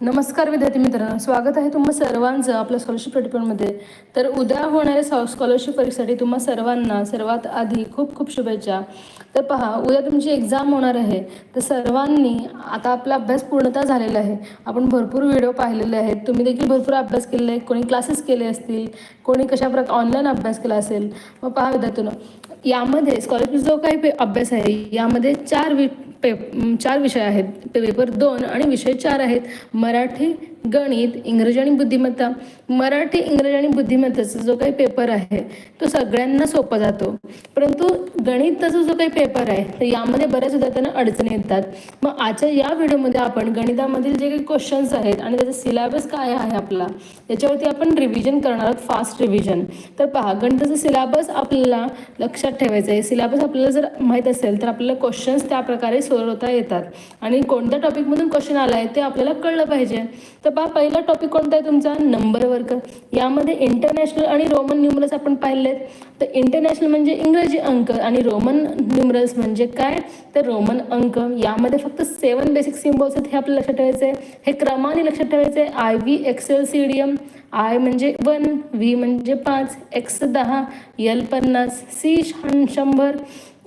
नमस्कार विद्यार्थी मित्रांनो स्वागत आहे तुम्हा सर्वांचं आपल्या स्कॉलरशिप प्रतिपणमध्ये तर उद्या होणाऱ्या स्कॉ स्कॉलरशिप परीक्षेसाठी तुम्हा सर्वांना सर्वात आधी खूप खूप शुभेच्छा. तर पहा उद्या तुमची एक्झाम होणार आहे. तर सर्वांनी आता आपला अभ्यास पूर्णतः झालेला आहे. आपण भरपूर व्हिडिओ पाहिलेले आहेत. तुम्ही देखील भरपूर अभ्यास केलेला आहे. कोणी क्लासेस केले असतील कोणी कशाप्रकारे ऑनलाईन अभ्यास केला असेल. मग पहा विद्यार्थ्यांनो यामध्ये स्कॉलरशिप जो काही पे अभ्यास आहे यामध्ये चार वि पे चार विषय आहेत. पेपर दोन आणि विषय चार आहेत. मराठी गणित इंग्रजी आणि बुद्धिमत्ता मराठी इंग्रजी आणि बुद्धिमत्तेचा जो काही पेपर आहे तो सगळ्यांना सोपा जातो. परंतु गणिताचा जो काही पेपर आहे तर यामध्ये बऱ्याच विद्यार्थ्यांना अडचणी येतात. मग आजच्या या व्हिडिओमध्ये आपण गणितामधील जे काही क्वेश्चन्स आहेत आणि त्याचा सिलेबस काय आहे आपला याच्यावरती आपण रिव्हिजन करणार आहोत फास्ट रिव्हिजन तर पहा गणिताचा सिलेबस आपल्याला लक्षात ठेवायचं आहे. सिलेबस आपल्याला जर माहीत असेल तर आपल्याला क्वेश्चन्स त्या प्रकारे सोडवता येतात. आणि कोणत्या टॉपिकमधून क्वेश्चन आला आहे ते आपल्याला कळलं पाहिजे. तर पहा पहिला टॉपिक कोणता आहे तुमचा? नंबर वर्ग यामध्ये इंटरनॅशनल आणि रोमन न्यूमरल्स आपण पाहिलेत. तर इंटरनॅशनल म्हणजे इंग्रजी अंक आणि रोमन न्यूमरल्स म्हणजे काय? तर रोमन अंक. यामध्ये फक्त सेवन बेसिक सिम्बॉल्स आहेत हे आपल्याला लक्षात ठेवायचं आहे हे क्रमाने लक्षात ठेवायचं आहे I V X L C D M I म्हणजे वन व्ही म्हणजे पाच एक्स दहा यल पन्नास सी शंभर.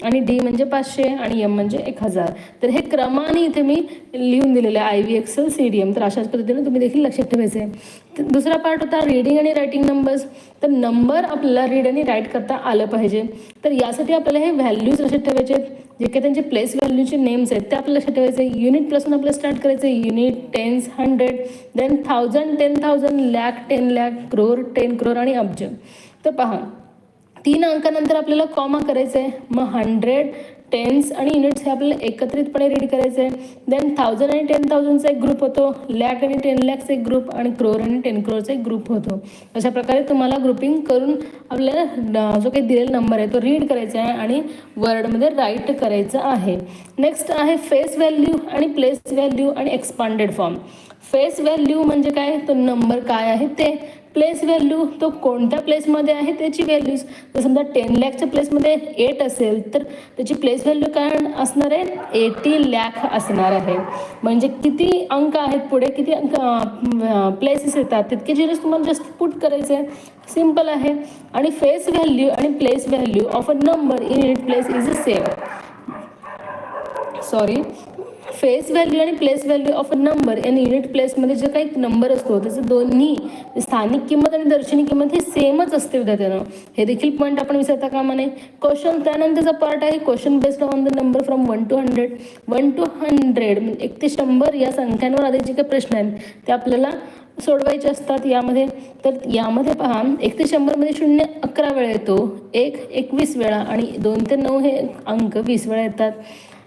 आणि डी म्हणजे पाचशे आणि एम म्हणजे एक हजार. तर हे क्रमाने इथे मी लिहून दिलेलं आहे I V X L C D M तर अशाच पद्धतीने तुम्ही देखील लक्षात ठेवायचे आहे दुसरा पार्ट होता रीडिंग आणि रायटिंग नंबर्स तर नंबर आपल्याला रीड आणि राईट करता आलं पाहिजे. तर यासाठी आपल्याला हे व्हॅल्यूज लक्षात ठेवायचे आहेत. जे काही त्यांचे प्लेस व्हॅल्यूचे नेम्स आहेत ते आपल्याला लक्षात ठेवायचे युनिटपासून आपल्याला स्टार्ट करायचं आहे unit tens hundred then thousand ten thousand lakh ten lakh crore ten crore आणि अब्ज तर पहा तीन अंकानंतर आपल्याला कॉमा करायचं आहे मग हंड्रेड टेन्स आणि युनिट्स हे आपल्याला एकत्रितपणे रीड करायचं आहे देन थाउजंड आणि टेन थाउजंडचा एक ग्रुप होतो. लॅक आणि टेन लॅक्सचा एक ग्रुप आणि क्रोर आणि टेन क्रोरचा एक ग्रुप होतो. अशा प्रकारे तुम्हाला ग्रुपिंग करून आपल्याला जो काही दिलेला नंबर आहे तो रीड करायचा आहे आणि वर्डमध्ये राईट करायचं आहे. नेक्स्ट आहे फेस व्हॅल्यू आणि प्लेस व्हॅल्यू आणि एक्सपांडेड फॉर्म फेस व्हॅल्यू म्हणजे काय? तो नंबर काय आहे ते. प्लेस व्हॅल्यू तो कोणत्या प्लेसमध्ये आहे त्याची व्हॅल्यूज जर समजा टेन लॅकच्या प्लेसमध्ये एट असेल तर त्याची प्लेस व्हॅल्यू काय असणार आहे? एटी लॅक असणार आहे. म्हणजे किती अंक आहेत पुढे? किती अंक प्लेसेस येतात? तितके जिरस तुम्हाला जास्त पुट करायचे आहे सिंपल आहे. आणि फेस व्हॅल्यू आणि place value of a number in it place is a same sorry face value आणि place value of a number in unit प्लेसमध्ये जे काही नंबर असतो त्याचं दोन्ही स्थानिक किंमत आणि दर्शनी किंमत हे सेमच असते विद्यार्थ्यांना हे देखील पॉईंट आपण विसरता कामा नये. क्वेश्चन त्यानंतरचा पार्ट आहे question based on the number from one to hundred one to hundred एक ते शंभर या संख्यांवर आधारित जे काही प्रश्न आहेत ते आपल्याला सोडवायचे असतात यामध्ये. तर यामध्ये पहा एक ते शंभरमध्ये शून्य अकरा वेळा येतो. एक एकवीस वेळा आणि दोन ते नऊ हे अंक वीस वेळा येतात.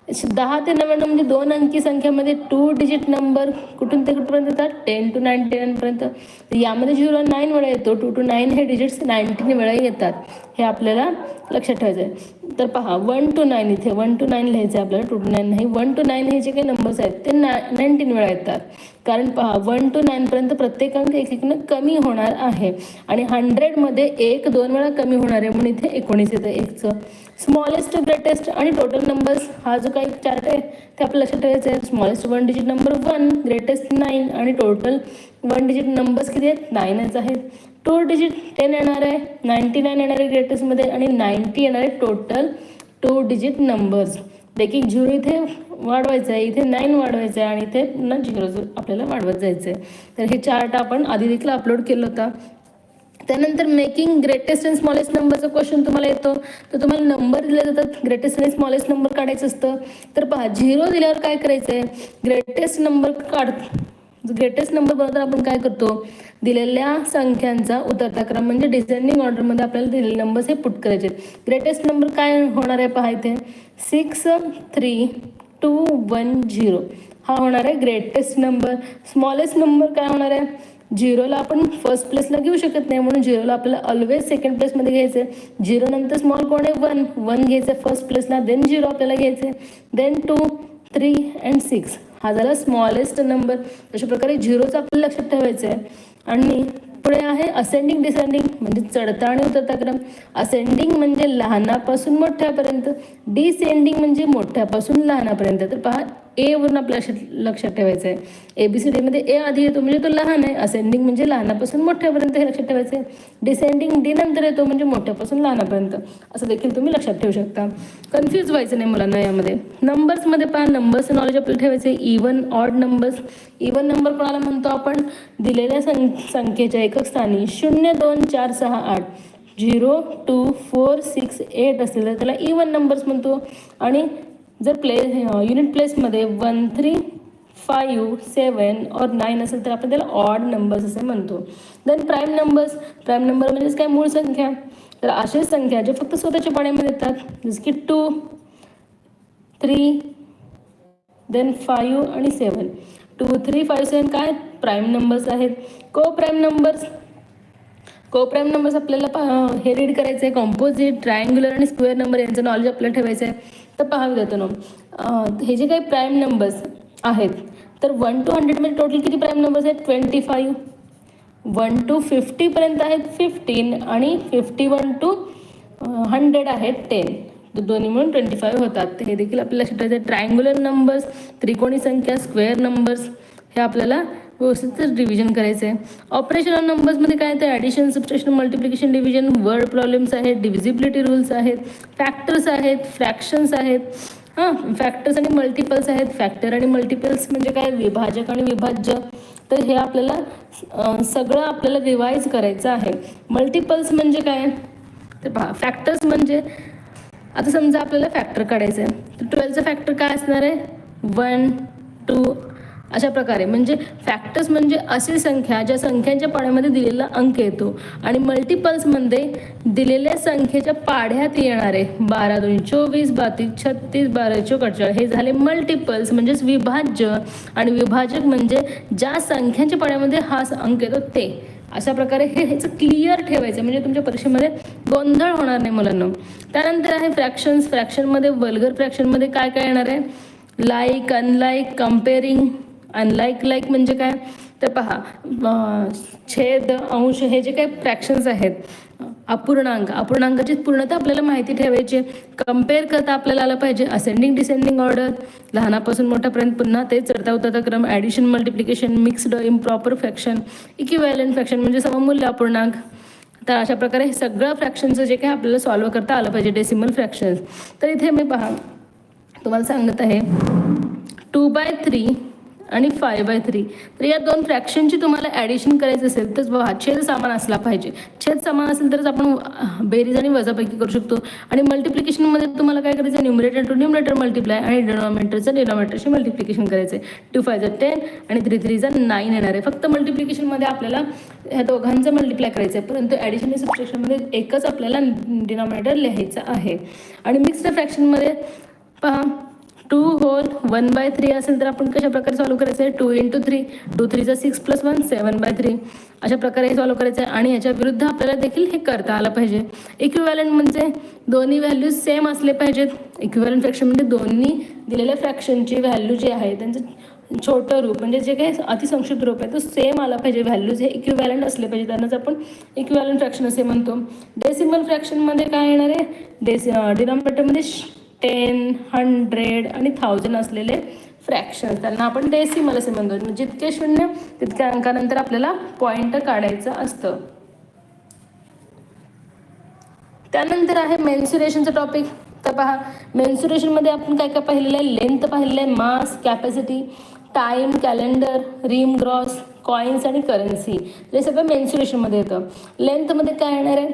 दहा ते नव्याण्णव म्हणजे दोन अंकी संख्येमध्ये टू डिजिट नंबर कुठून ते कुठपर्यंत येतात? टेन टू नाईन्टी नाईनपर्यंत यामध्ये झिरो नाईन वेळा येतो. टू टू नाईन हे डिजिट्स नाईन्टीन वेळा येतात. हे आपल्याला लक्षात ठेवायचं आहे तर पहा वन टू नाईन इथे वन टू नाईन लिहायचं आहे आपल्याला. टू टू नाईन नाही. वन टू नाईन हे जे काही नंबर्स आहेत ते ना नाईन्टीन वेळा येतात. कारण पहा वन टू नाईनपर्यंत प्रत्येक अंक एक एकनं कमी होणार आहे. आणि हंड्रेडमध्ये एक दोन वेळा कमी होणार आहे. म्हणून इथे एकोणीस येतं. एकचं. स्मॉलेस्ट ग्रेटेस्ट आणि टोटल नंबर्स हा जो काही चार्ट आहे ते आपल्या लक्षात ठेवायचं आहे. Smallest one digit number one greatest nine आणि टोटल वन डिजिट नंबर्स किती आहेत? नाईनच आहेत. टू डिजिट टेन येणार आहे नाईन्टी नाईन येणार आहे ग्रेटेस्टमध्ये आणि नाईन्टी येणार आहे टोटल टू डिजिट नंबर्स देखील झिरो इथे वाढवायचं आहे इथे नाईन वाढवायचं आहे आणि इथे पुन्हा झिरो आपल्याला वाढवत जायचं आहे. तर हे चार्ट आपण आधी देखील अपलोड केलं होता. त्यानंतर मेकिंग ग्रेटेस्ट अँड स्मॉलेस्ट नंबरचा क्वेश्चन तुम्हाला येतो. तर तुम्हाला नंबर दिले जातात. ग्रेटेस्ट आणि स्मॉलेस्ट नंबर काढायचं असतं. तर पहा झिरो दिल्यावर काय करायचं आहे ग्रेटेस्ट नंबर काढ ग्रेटेस्ट नंबर बरोबर आपण काय करतो? दिलेल्या संख्यांचा उतरता क्रम म्हणजे डिसेंडिंग ऑर्डरमध्ये आपल्याला दिलेले नंबर्स हे पुट करायचे ग्रेटेस्ट नंबर काय होणार आहे पहा इथे? Six three two one zero हा होणार आहे ग्रेटेस्ट नंबर स्मॉलेस्ट नंबर काय होणार आहे? झिरोला आपण फर्स्ट प्लेसला घेऊ शकत नाही म्हणून झिरोला आपल्याला ऑलवेज सेकंड प्लेसमध्ये घ्यायचं आहे झिरो नंतर स्मॉल कोण आहे? वन वन घ्यायचं आहे फर्स्ट प्लेसला देन झिरो आपल्याला घ्यायचं आहे then two three and six हा झाला स्मॉलेस्ट नंबर अशा प्रकारे झिरोचं आपल्याला लक्षात ठेवायचं आहे आणि पुढे आहे असेंडिंग डिसेंडिंग म्हणजे चढता आणि उतरता क्रम. असेंडिंग म्हणजे लहानापासून मोठ्यापर्यंत. डिसेंडिंग म्हणजे मोठ्यापासून लहानापर्यंत. तर पहा एवरून आपल्या लक्षात लक्षात ठेवायचं आहे ए बी सी डीमध्ये ए आधी येतो म्हणजे तो लहान आहे. असेंडिंग म्हणजे लहानापासून मोठ्यापर्यंत हे लक्षात ठेवायचं आहे डिसेंडिंग डी नंतर येतो म्हणजे मोठ्यापासून लहानापर्यंत. असं देखील तुम्ही लक्षात ठेवू शकता. कन्फ्यूज व्हायचं नाही मुलांना यामध्ये. नंबर्समध्ये पहा. नंबर्सचं नॉलेज आपल्याला ठेवायचं आहे even odd numbers even number कोणाला म्हणतो आपण? दिलेल्या सं संख्येच्या एकक स्थानी शून्य दोन चार सहा आठ. Zero two four six eight असेल तर त्याला इवन नंबर्स म्हणतो. आणि जर play unit प्लेसमध्ये one three five seven or nine असेल तर आपण त्याला ऑड नंबर्स असे म्हणतो. Then prime numbers prime number म्हणजेच काय? मूळ संख्या. तर अशीच संख्या जे फक्त स्वतःच्या पाण्यामध्ये येतात. जसं की टू थ्री देन फाईव्ह आणि seven two three five seven काय? प्राईम नंबर्स आहेत. को प्राईम नंबर्स को प्राईम नंबर्स आपल्याला हे रीड करायचं आहे कॉम्पोजिट ट्रायंग्युलर आणि स्क्वेअर नंबर यांचं नॉलेज आपल्याला ठेवायचं आहे तर पाहावी देतो अं, हे जे काही प्राईम नंबर्स आहेत तर वन टू हंड्रेडमध्ये टोटल किती प्राईम नंबर्स आहेत? ट्वेंटी फाईव्ह वन टू फिफ्टीपर्यंत आहेत फिफ्टीन आणि फिफ्टी वन टू हंड्रेड आहेत टेन तर दोन्ही मिळून ट्वेंटी फाईव्ह होतात हे देखील आपल्याला लक्षात आहे ट्रायंग्युलर नंबर्स त्रिकोणी संख्या स्क्वेअर नंबर्स हे आपल्याला व्यवस्थित डिव्हिजन करायचं आहे ऑपरेशनल नंबर्समध्ये काय तर addition subtraction multiplication division word problems आहेत डिव्हिजिबिलिटी रूल्स आहेत फॅक्टर्स आहेत फ्रॅक्शन्स आहेत. हां फॅक्टर्स आणि मल्टिपल्स आहेत. फॅक्टर आणि मल्टिपल्स म्हणजे काय? विभाजक आणि विभाज्य. तर हे आपल्याला सगळं आपल्याला रिवाईज करायचं आहे. मल्टिपल्स म्हणजे काय? तर पहा फॅक्टर्स म्हणजे आता समजा आपल्याला फॅक्टर काढायचं आहे तर ट्वेल्थचं फॅक्टर काय असणार आहे? वन टू अशा प्रकारे. म्हणजे फॅक्टर्स म्हणजे अशी संख्या ज्या संख्यांच्या पाण्यामध्ये दिलेला अंक येतो. आणि मल्टिपल्समध्ये दिलेल्या संख्येच्या पाढ्यात येणारे बारा दोन चोवीस बातीस छत्तीस बारा चौकटचाळीस हे झाले मल्टिपल्स म्हणजेच विभाज्य. आणि विभाजक म्हणजे ज्या संख्यांच्या पाण्यामध्ये हा अंक येतो ते. अशा प्रकारे हे ह्याचं क्लिअर ठेवायचं. म्हणजे तुमच्या परीक्षेमध्ये गोंधळ होणार नाही मुलांना. त्यानंतर आहे फ्रॅक्शन्स फ्रॅक्शनमध्ये वल्गर फ्रॅक्शनमध्ये काय काय येणार आहे? Like unlike comparing unlike like म्हणजे काय? तर पहा छेद अंश हे जे काही फ्रॅक्शन्स आहेत अपूर्णांक अपूर्णांकाची पूर्णता आपल्याला माहिती ठेवायची कंपेअर करता आपल्याला आलं पाहिजे असेंडिंग डिसेंडिंग ऑर्डर लहानापासून मोठ्यापर्यंत पुन्हा ते चढता उतरता क्रम addition multiplication mixed improper fraction equivalent fraction म्हणजे सममूल्य अपूर्णांक. तर अशा प्रकारे हे सगळं फ्रॅक्शनचं जे काही आपल्याला सॉल्व्ह करता आलं पाहिजे डेसिमल फ्रॅक्शन्स तर इथे मी पहा तुम्हाला सांगत आहे टू बाय थ्री आणि फाय बाय थ्री तर या दोन फ्रॅक्शनची तुम्हाला ॲडिशन करायचं असेल तर बघा छेद सामान असला पाहिजे. छेद सामान असेल तरच आपण बेरीज आणि वजापैकी करू शकतो. आणि मल्टिप्लिकेशनमध्ये तुम्हाला काय करायचं न्युमरेटर टू न्युमरेटर मल्टिप्लाय आणि डिनॉमिनेटरचं डिनॉमिनेटरशी मल्टिप्लिकेशन करायचं आहे टू फायचं टेन आणि थ्री थ्रीचा नाईन येणार आहे. फक्त मल्टिप्लिकेशनमध्ये आपल्याला ह्या दोघांचं मल्टिप्लाय करायचं आहे परंतु ॲडिशन आणि एकच आपल्याला डिनॉमिनेटर लिहायचं आहे. आणि मिक्स्ड फ्रॅक्शनमध्ये पहा two whole one by three असेल तर आपण कशा प्रकारे सॉल्व करायचं आहे? Two into three two थ्रीचा six plus one seven by three अशा प्रकारे हे सॉल्व करायचं आहे. आणि याच्या विरुद्ध आपल्याला देखील हे करता आलं पाहिजे. इक्विव्हॅलंट म्हणजे दोन्ही व्हॅल्यूज सेम असले पाहिजेत. इक्विव्हॅलंट फ्रॅक्शन म्हणजे दोन्ही दिलेल्या फ्रॅक्शनची व्हॅल्यू जी आहे त्यांचं छोटं रूप म्हणजे जे काही अतिसंक्षिप्त रूप आहे तो सेम आला पाहिजे. व्हॅल्यूज हे इक्विव्हॅलंट असले पाहिजे. त्यांनाच आपण इक्विव्हॅलंट फ्रॅक्शन असे म्हणतो. डेसिमल फ्रॅक्शनमध्ये काय येणार आहे? डेसि डिनॉमिनेटरमध्ये टेन हंड्रेड आणि थाउजंड असलेले फ्रॅक्शन त्यांना आपण डेसिमल असे म्हणतो. म्हणजे जितके शून्य तितक्या अंकानंतर आपल्याला पॉईंट काढायचं असतं. त्यानंतर आहे मेन्सुरेशनचं टॉपिक तर पहा मेन्सुरेशनमध्ये आपण काय काय पाहिलेलं आहे? लेंथ पाहिलेलं आहे mass capacity time calendar ream gross coins आणि करन्सी हे सगळं मेन्सुरेशनमध्ये येतं. लेंथमध्ये काय येणार आहे?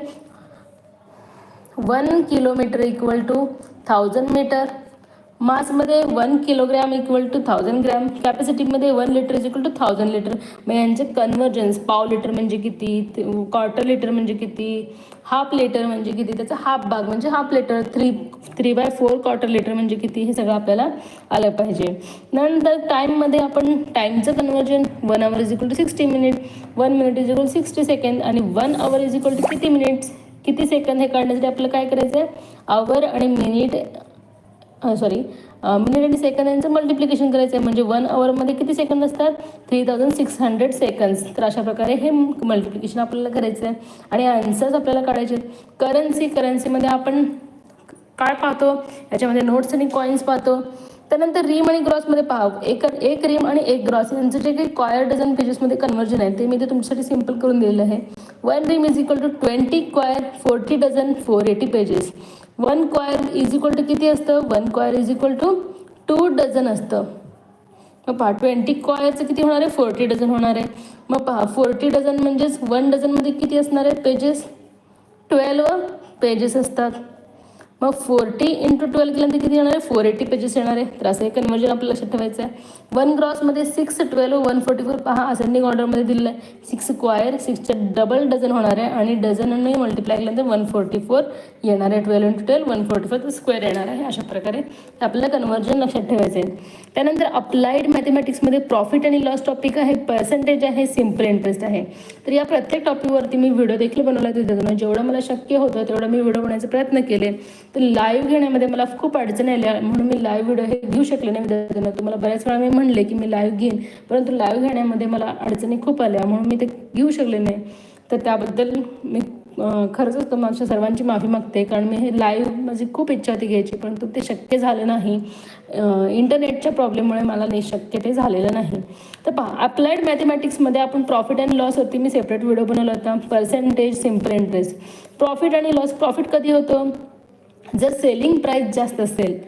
One kilometre equal to thousand metre मासमध्ये one kilogram equal to thousand gram कॅपॅसिटीमध्ये one litre is equal to thousand litre मग यांचे कन्व्हर्जन्स पाव लिटर म्हणजे किती क्वार्टर लिटर म्हणजे किती हाफ लिटर म्हणजे किती त्याचा हाफ भाग म्हणजे half litre three three by four quarter litre म्हणजे किती हे सगळं आपल्याला आलं पाहिजे. नंतर टाईममध्ये आपण टाईमचं conversion one hour is equal to sixty minute one minute is equal sixty second आणि one hour is equal to किती मिनिट्स किती सेकंद हे काढण्यासाठी आपल्याला काय करायचं आहे आवर आणि मिनिट सॉरी मिनिट आणि सेकंद यांचं मल्टिप्लिकेशन करायचं आहे म्हणजे वन आवरमध्ये किती सेकंद असतात? Three thousand six hundred seconds तर अशा प्रकारे हे मल्टिप्लिकेशन आपल्याला करायचं आहे आणि आन्सर्स आपल्याला काढायचे करन्सी करन्सीमध्ये आपण काय पाहतो? याच्यामध्ये नोट्स आणि कॉईन्स पाहतो. त्यानंतर रिम आणि ग्रॉसमध्ये पहा. एक एक रिम आणि एक ग्रॉस यांचं जे काही क्वायर डझन पेजेसमध्ये कन्वर्जन आहे ते मी ते तुमच्यासाठी सिंपल करून दिलेलं आहे. One ream is equal to twenty quire forty dozen four eighty pages one quire is equal to किती असतं? One quire is equal to two dozen असतं. मग पहा ट्वेंटी क्वायरचं किती होणार आहे? फोर्टी डझन होणार आहे. मग पहा फोर्टी डझन म्हणजेच वन डझनमध्ये किती असणार आहे? पेजेस ट्वेल्व पेजेस असतात. मग फोर्टी इंटू ट्वेल्व केल्यानंतर किती येणार आहे? फोर एटी पेजेस येणार आहे. तर असं हे कन्वर्जन आपल्याला लक्षात ठेवायचं आहे. One ग्रॉसमध्ये six twelve one forty four पहा असेंडिंग ऑर्डरमध्ये दिलेलं आहे. सिक्स क्वायर सिक्सचं डबल डझन होणार आहे आणि डझनने मल्टिप्लाय केल्यानंतर वन फोर्टी फोर येणार आहे. Twelve into twelve one forty four तर स्क्वेअर येणार आहे अशा प्रकारे. आपल्याला कन्वर्जन लक्षात ठेवायचं आहे. त्यानंतर अप्लाइड मॅथमॅटिक्समध्ये प्रॉफिट आणि लॉस टॉपिक आहे पर्सेंटेज आहे सिंपल इंटरेस्ट आहे. तर या प्रत्येक टॉपिकवरती मी व्हिडिओ देखील बनवला तिथे जेवढं मला शक्य होतं तेवढं मी व्हिडिओ बनवण्याचा प्रयत्न केले. तर लाईव्ह घेण्यामध्ये मला खूप अडचणी आल्या म्हणून मी लाईव्ह व्हिडिओ हे घेऊ शकले नाही विद्यार्थ्यांना. तुम्हाला बऱ्याच वेळा मी म्हणले की मी लाईव्ह घेईन. परंतु लाईव्ह घेण्यामध्ये मला अडचणी खूप आल्या. म्हणून मी ते घेऊ शकले नाही. तर त्याबद्दल मी खरंच तुमच्या सर्वांची माफी मागते. कारण मी हे लाईव्ह माझी खूप इच्छा होती घ्यायची. परंतु ते शक्य झालं नाही. इंटरनेटच्या प्रॉब्लेममुळे मला नाही शक्य ते झालेलं नाही. तर पहा अप्लाइड मॅथमॅटिक्समध्ये आपण प्रॉफिट अँड लॉसवरती मी सेपरेट व्हिडिओ बनवला होता. पर्सेंटेज सिंपल इंटरेस्ट प्रॉफिट आणि लॉस प्रॉफिट कधी होतं? जर सेलिंग प्राईस जास्त असेल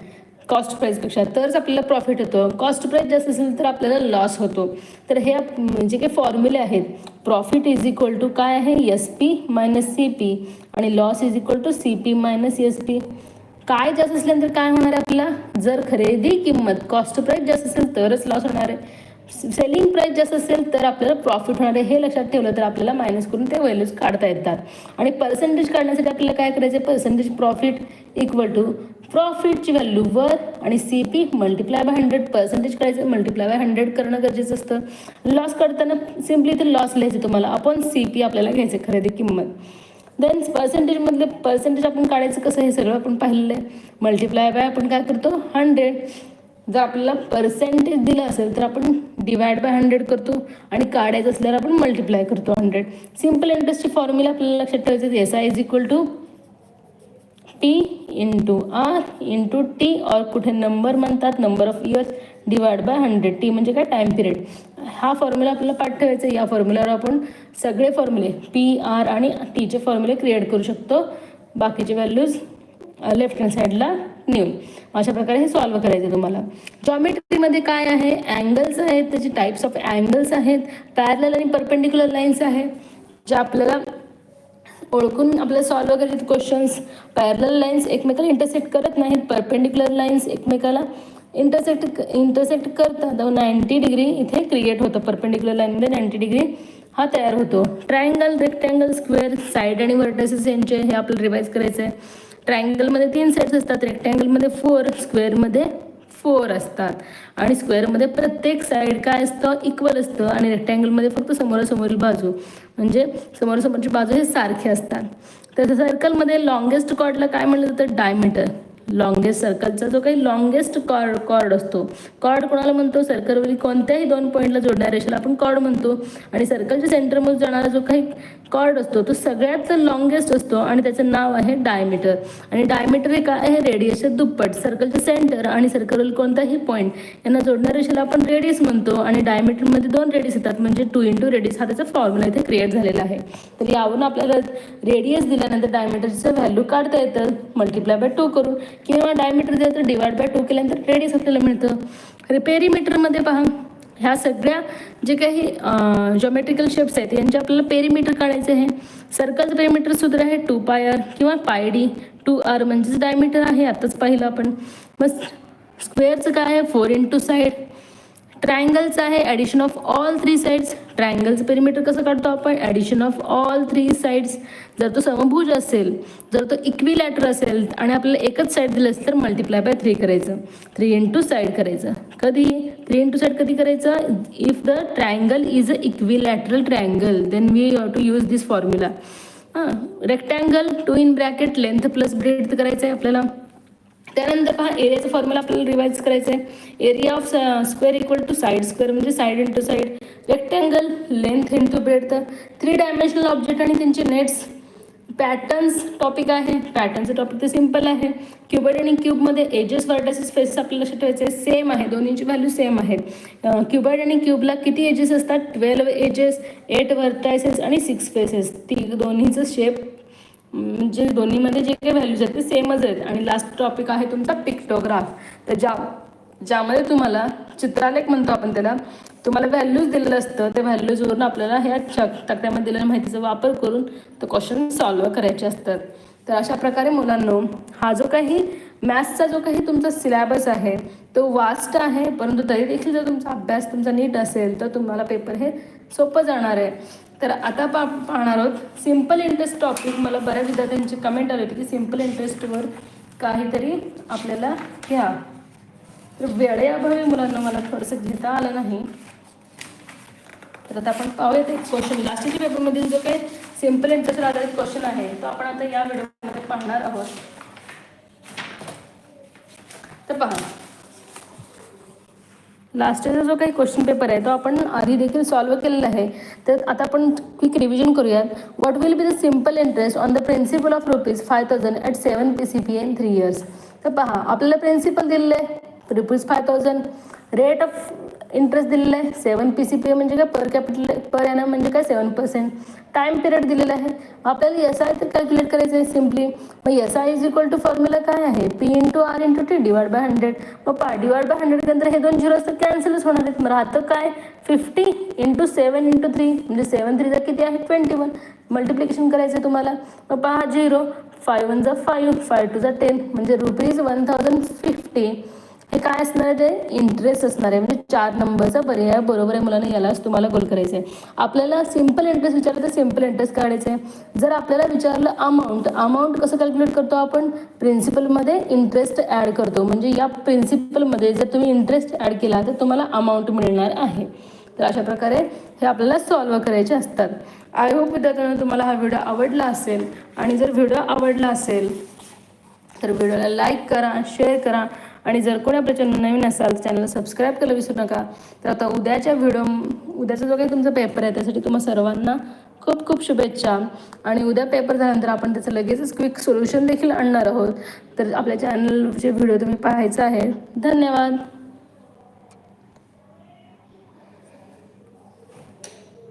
कॉस्ट प्राईसपेक्षा तरच आपल्याला प्रॉफिट होतं. कॉस्ट प्राईस जास्त असेल तर आपल्याला लॉस होतो. तर हे म्हणजे जे काही फॉर्म्युले आहेत प्रॉफिट इज इक्वल टू काय आहे? S P minus C P आणि loss is equal to C P minus S P काय जास्त असल्यानंतर काय होणार आहे आपल्याला? जर खरेदी किंमत कॉस्ट प्राईस जास्त असेल तरच लॉस होणार आहे. सेलिंग प्राईस जास्त असेल तर आपल्याला प्रॉफिट होणार आहे. हे लक्षात ठेवलं तर आपल्याला मायनस करून ते व्हॅल्यूज काढता येतात. आणि पर्सेंटेज काढण्यासाठी आपल्याला काय करायचं आहे पर्सेंटेज प्रॉफिट इक्वल टू प्रॉफिटची व्हॅल्यू वर आणि C P multiply by hundred percentage करायचं मल्टिप्लाय बाय हंड्रेड करणं गरजेचं असतं. लॉस काढताना सिम्पली ते लॉस लिहायचं तुम्हाला. आपण सी पी आपल्याला घ्यायचं खरेदी किंमत. देन पर्सेंटेजमधले पर्सेंटेज आपण काढायचं कसं हे सगळं आपण पाहिलेलं आहे. मल्टिप्लाय बाय आपण काय करतो? हंड्रेड जर आपल्याला पर्सेंटेज दिलं असेल तर आपण डिवाइड बाय हंड्रेड करतो आणि काढायचं असल्यावर आपण मल्टिप्लाय करतो हंड्रेड सिंपल इंटरेस्टची फॉर्म्युला आपल्याला लक्षात ठेवायचं S I is equal to T into R into T or कुठे नंबर म्हणतात number of years divide by hundred T म्हणजे काय? टाईम पिरियड हा फॉर्म्युला आपल्याला पाठ ठेवायचा आहे. या फॉर्म्युलावर आपण सगळे फॉर्म्युले पी आर आणि टीचे फॉर्म्युले क्रिएट करू शकतो. बाकीचे व्हॅल्यूज लेफ्ट हँड साईडला नेऊन. अशा प्रकारे हे सॉल्व्ह करायचं आहे तुम्हाला जॉमेट्रीमध्ये काय आहे? अँगल्स आहेत त्याचे टाईप्स ऑफ अँगल्स आहेत पॅरल आणि परपेंडिक्युलर लाईन्स आहे. ज्या आपल्याला ओळखून आपल्याला सॉल्व्ह करायचे क्वेश्चन्स पॅरल लाईन्स एकमेकाला इंटरसेक्ट करत नाहीत. परपेंडिक्युलर लाईन्स एकमेकाला इंटरसेक्ट इंटरसेक्ट करतात. नाईन्टी डिग्री इथे क्रिएट होतं. परपेंडिक्युलर लाईनमध्ये नाईन्टी डिग्री हा तयार होतो. ट्रायंगल रेक्टँगल स्क्वेअर साईड आणि वर्टायसेस यांचे हे आपल्याला रिवाईज करायचं आहे ट्रायंगलमध्ये तीन साईड्स असतात. रेक्टँगलमध्ये फोर स्क्वेअरमध्ये फोर असतात. आणि स्क्वेअरमध्ये प्रत्येक साईड काय असतं? इक्वल असतं. आणि रेक्टँगलमध्ये फक्त समोरासमोरील बाजू. म्हणजे समोरासमोरची बाजू हे सारखे असतात. तर सर्कलमध्ये लॉंगेस्ट कॉर्डला काय म्हणलं जातं? डायमीटर लॉंगेस्ट सर्कलचा जो काही लॉंगेस्ट कॉर्ड कॉर्ड असतो. कॉर्ड कोणाला म्हणतो? सर्कलवरील कोणत्याही दोन पॉईंटला जोडणाऱ्या रेषेला आपण कॉर्ड म्हणतो. आणि सर्कलच्या सेंटरमध्ये जाणारा जो काही कॉर्ड असतो तो सगळ्यात लॉंगेस्ट असतो आणि त्याचं नाव आहे डायमीटर आणि डायमीटर हे काय आहे? रेडियसच्या दुप्पट. सर्कलचे सेंटर आणि सर्कलवरील कोणताही पॉईंट यांना जोडणाऱ्या रेषेला आपण रेडियस म्हणतो. आणि डायमीटरमध्ये दोन रेडियस येतात म्हणजे टू इंटू रेडियस हा त्याचा फॉर्म्युला इथे क्रिएट झालेला आहे. तर यावरून आपल्याला रेडियस दिल्यानंतर डायमीटरचं व्हॅल्यू काढता येतं. मल्टिप्लाय बाय टू करून. किंवा डायमीटर दिलं तर डिवाइड बाय टू केल्यानंतर रेडियस आपल्याला मिळतं. रिपेरीमीटरमध्ये पहा. ह्या सगळ्या जे काही जॉमेट्रिकल शेप्स आहेत यांचे आपल्याला पेरीमीटर काढायचे आहे. सर्कलचं पेरीमीटर सूत्र आहे टू पाय आर किंवा पायडी टू आर म्हणजेच डायमीटर आहे आताच पाहिलं आपण. मग स्क्वेअरचं काय आहे? फोर इंटू साईड ट्रायंगलचं आहे addition of all three sides ट्रायंगलचं perimeter कसं काढतो आपण? Addition of all three sides जर तो समभुज असेल जर तो इक्विलॅटर असेल आणि आपल्याला एकच साईड दिलं असेल तर मल्टिप्लाय बाय थ्री करायचं. थ्री इंटू साईड करायचं. कधी? थ्री इंटू साईड कधी करायचं? If the triangle is a equilateral triangle then we have to use this formula हां rectangle two in bracket length plus breadth करायचं आहे आपल्याला. त्यानंतर पहा एरियाचा फॉर्म्युला आपल्याला रिवाईज करायचा आहे area of square equal to side square म्हणजे side into side rectangle length into breadth तर थ्री डायमेन्शनल ऑब्जेक्ट आणि त्यांचे नेट्स पॅटर्न्स टॉपिक आहे. पॅटर्नचं टॉपिक तर सिंपल आहे. क्युबड आणि क्यूबमध्ये एजेस वर्टाचे फेसेस आपल्याला लक्षात ठेवायचे सेम आहे. दोन्हीची व्हॅल्यू सेम आहे. Uh, क्युबड आणि क्यूबला किती एजेस असतात? ट्वेल्व एजेस एट वर्टायसेस आणि सिक्स फेसेस ती दोन्हीचं शेप म्हणजे दोन्हीमध्ये जे काही व्हॅल्यूज आहेत ते सेमच आहेत. आणि लास्ट टॉपिक आहे तुमचा पिक्टोग्राफ तर ज्या ज्यामध्ये तुम्हाला चित्रालेख म्हणतो आपण त्याला तुम्हाला व्हॅल्यूज दिलेलं असतं त्या व्हॅल्यूजवरून आपल्याला ह्या चक तक्त्यामध्ये दिलेल्या माहितीचा वापर करून तो क्वेश्चन सॉल्व करायचे असतात. तर अशा प्रकारे मुलांनो हा जो काही मॅथ्सचा जो काही तुमचा सिलॅबस आहे तो वास्ट आहे परंतु तरी देखील जर तुमचा अभ्यास तुमचा नीट असेल तर तुम्हाला पेपर हे सोपं जाणार आहे. तर आता पा पाहणार आहोत. सिंपल इंटरेस्ट टॉपिक मला बऱ्याच विद्यार्थ्यांची कमेंट आली होती की सिंपल इंटरेस्टवर काहीतरी आपल्याला घ्या. तर वेळेअभावी मुलांना मला थोडंसं घेता आलं नाही. तर आता आपण पाहूयात एक क्वेश्चन लास्टच्या पेपरमधील जो काही सिंपल इंटरेस्ट आधारित क्वेश्चन आहे तो आपण आता या व्हिडिओमध्ये पाहणार आहोत. तर पहा. लास्टचा जो काही क्वेश्चन पेपर आहे तो आपण आधी देखील सॉल्व्ह केलेला आहे. तर आता आपण क्विक रिव्हिजन करूयात. What will be the simple interest on the principal of rupees five thousand at seven P C P in three years तर पहा आपल्याला प्रिन्सिपल दिलेलं आहे rupees five thousand rate of interest दिलेला आहे. सेवन पी सी पी म्हणजे काय? Per capital पर N म्हणजे काय? सेवन पर्सेंट टाईम पिरियड दिलेला आहे. आपल्याला एस आय तर कॅल्क्युलेट करायचं आहे सिम्पली मग S I is equal to formula काय आहे? P into R into T divide by hundred मग पा डिवाइड बाय हंड्रेड नंतर हे दोन झिरो असतात कॅन्सलच होणार आहेत. मग राहतं काय? Fifty into seven into three म्हणजे सेवन थ्रीचा किती आहे? ट्वेंटी वन मल्टिप्लिकेशन करायचं आहे तुम्हाला. मग पहा झिरो फाय वन जा फाईव्ह फाय टू जा टेन म्हणजे रुपीज वन थाउजंड फिफ्टी हे काय असणार आहे ते? इंटरेस्ट असणार आहे. म्हणजे चार नंबरचा पर्याय बरोबर आहे मुलांना यालाच तुम्हाला गोल करायचं आहे आपल्याला सिंपल इंटरेस्ट विचारलं तर सिंपल इंटरेस्ट काढायचं आहे. जर आपल्याला विचारलं अमाऊंट अमाऊंट कसं कॅल्क्युलेट करतो आपण? प्रिन्सिपलमध्ये इंटरेस्ट ॲड करतो. म्हणजे या प्रिन्सिपलमध्ये जर तुम्ही इंटरेस्ट ॲड केला तर तुम्हाला अमाऊंट मिळणार आहे. तर अशा प्रकारे हे आपल्याला सॉल्व करायचे असतात. आय होप विद्यार्थ्यांना तुम्हाला हा व्हिडिओ आवडला असेल. आणि जर व्हिडिओ आवडला असेल तर व्हिडिओला लाईक करा शेअर करा. आणि जर कोणी आपल्या चॅनल नवीन असाल तर चॅनलला सबस्क्राईब करायला विसरू नका. तर आता उद्याच्या व्हिडिओ उद्याचा जो काही तुमचा पेपर आहे त्यासाठी तुम्हा सर्वांना खूप खूप शुभेच्छा. आणि उद्या पेपर झाल्यानंतर आपण त्याचं लगेचच क्विक सोल्युशन देखील आणणार आहोत. तर आपल्या चॅनलचे व्हिडिओ तुम्ही पाहायचा आहे. धन्यवाद!